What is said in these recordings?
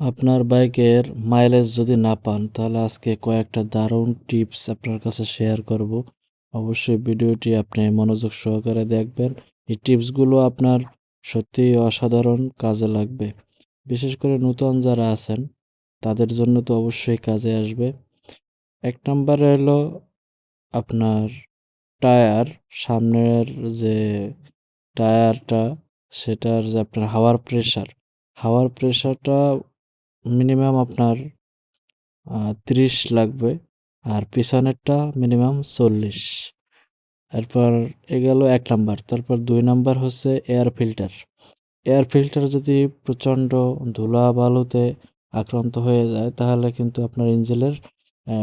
আপনার বাইকের মাইলেজ যদি না পান, তাহলে আজকে কয়েকটা দারুণ টিপস আপনার কাছে শেয়ার করব। অবশ্যই ভিডিওটি আপনি মনোযোগ সহকারে দেখবেন। এই টিপসগুলো আপনার সত্যিই অসাধারণ কাজে লাগবে। বিশেষ করে নতুন যারা আছেন, তাদের জন্য তো অবশ্যই কাজে আসবে। এক নম্বরে হলো আপনার টায়ার, সামনের যে টায়ারটা, সেটার যে আপনার হাওয়ার প্রেশার হাওয়ার প্রেশারটা মিনিমাম আপনার ত্রিশ লাগবে আর পিছনেরটা মিনিমাম চল্লিশ। এরপর এ গেল এক নাম্বার, তারপর দুই নাম্বার হচ্ছে এয়ার ফিল্টার এয়ার ফিল্টার যদি প্রচণ্ড ধুলা বালুতে আক্রান্ত হয়ে যায়, তাহলে কিন্তু আপনার ইঞ্জিনের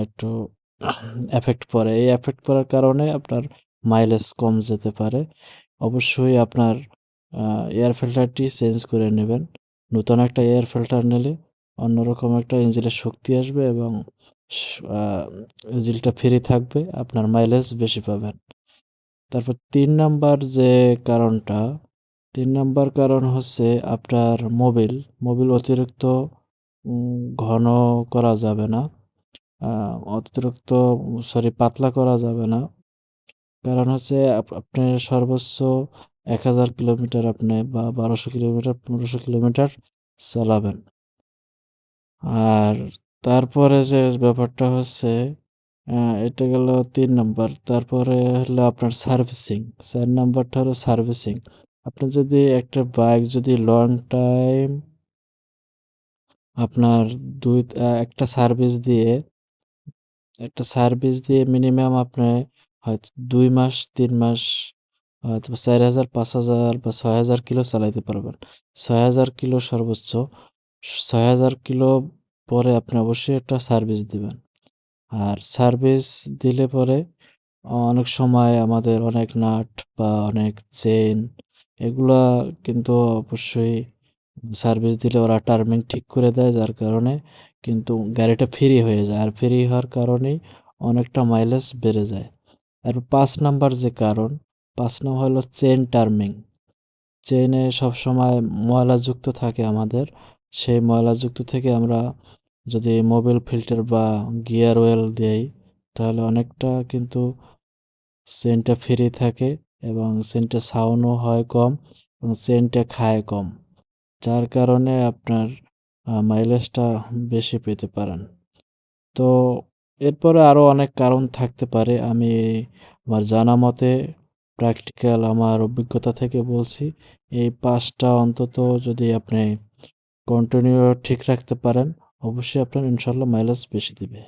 একটু এফেক্ট পড়ে। এই এফেক্ট পড়ার কারণে আপনার মাইলেজ কম যেতে পারে। অবশ্যই আপনার এয়ার ফিল্টারটি চেঞ্জ করে নেবেন। নতুন একটা এয়ার ফিল্টার নিলে অন্যরকম একটা ইঞ্জিনের শক্তি আসবে এবং ইঞ্জিনটা ফ্রি থাকবে, আপনার মাইলেজ বেশি পাবেন। তারপর তিন নাম্বার যে কারণটা, তিন নাম্বার কারণ হচ্ছে আপনার মোবিল মোবিল অতিরিক্ত ঘন করা যাবে না অতিরিক্ত সরি পাতলা করা যাবে না। কারণ হচ্ছে আপনি সর্বোচ্চ এক হাজার কিলোমিটার আপনি বা বারোশো কিলোমিটার, পনেরোশো কিলোমিটার চালাবেন। আর তারপরে যে ব্যাপারটা হচ্ছে এটা গেল তিন নম্বর। তারপরে হলো আপনার সার্ভিসিং চার নাম্বারটা হলো সার্ভিসিং আপনি যদি একটা বাইক যদি লং টাইম আপনার দুই একটা সার্ভিস দিয়ে, একটা সার্ভিস দিয়ে মিনিমাম আপনি হয়তো দুই মাস, তিন মাস, হয়তো চার হাজার, পাঁচ হাজার বা ছয় হাজার কিলো চালাইতে পারবেন। ছয় হাজার কিলো সর্বোচ্চ ছয় হাজার কিলো পরে আপনি অবশ্যই একটা সার্ভিস দিবেন। আর সার্ভিস দিলে পরে অনেক সময় আমাদের অনেক নাট বা অনেক চেন এগুলা কিন্তু অবশ্যই সার্ভিস দিলে ওরা টার্মিং ঠিক করে দেয়, যার কারণে কিন্তু গাড়িটা ফ্রি হয়ে যায়। আর ফ্রি হওয়ার কারণেই অনেকটা মাইলেজ বেড়ে যায়। আর পাঁচ নাম্বার যে কারণ, পাঁচ নম্বর হলো চেন টার্মিং চেনে সবসময় ময়লাযুক্ত থাকে আমাদের। সেই ময়লাযুক্ত থেকে আমরা যদি মোবিল ফিল্টার বা গিয়ার ওয়েল দেই, তাহলে অনেকটা কিন্তু চেনটা ফ্রি থাকে এবং চেনটা সাউন্ডও হয় কম এবং চেনটা খায় কম, যার কারণে আপনার মাইলেজটা বেশি পেতে পারেন। তো এরপরে আরও অনেক কারণ থাকতে পারে, আমি আমার জানা মতে প্র্যাকটিক্যাল আমার অভিজ্ঞতা থেকে বলছি, এই পাঁচটা অন্তত যদি আপনি কন্টিনিউ ঠিক রাখতে পারেন অবশ্যই আপনার ইনশাল্লাহ মাইলেজ বেশি দিবে।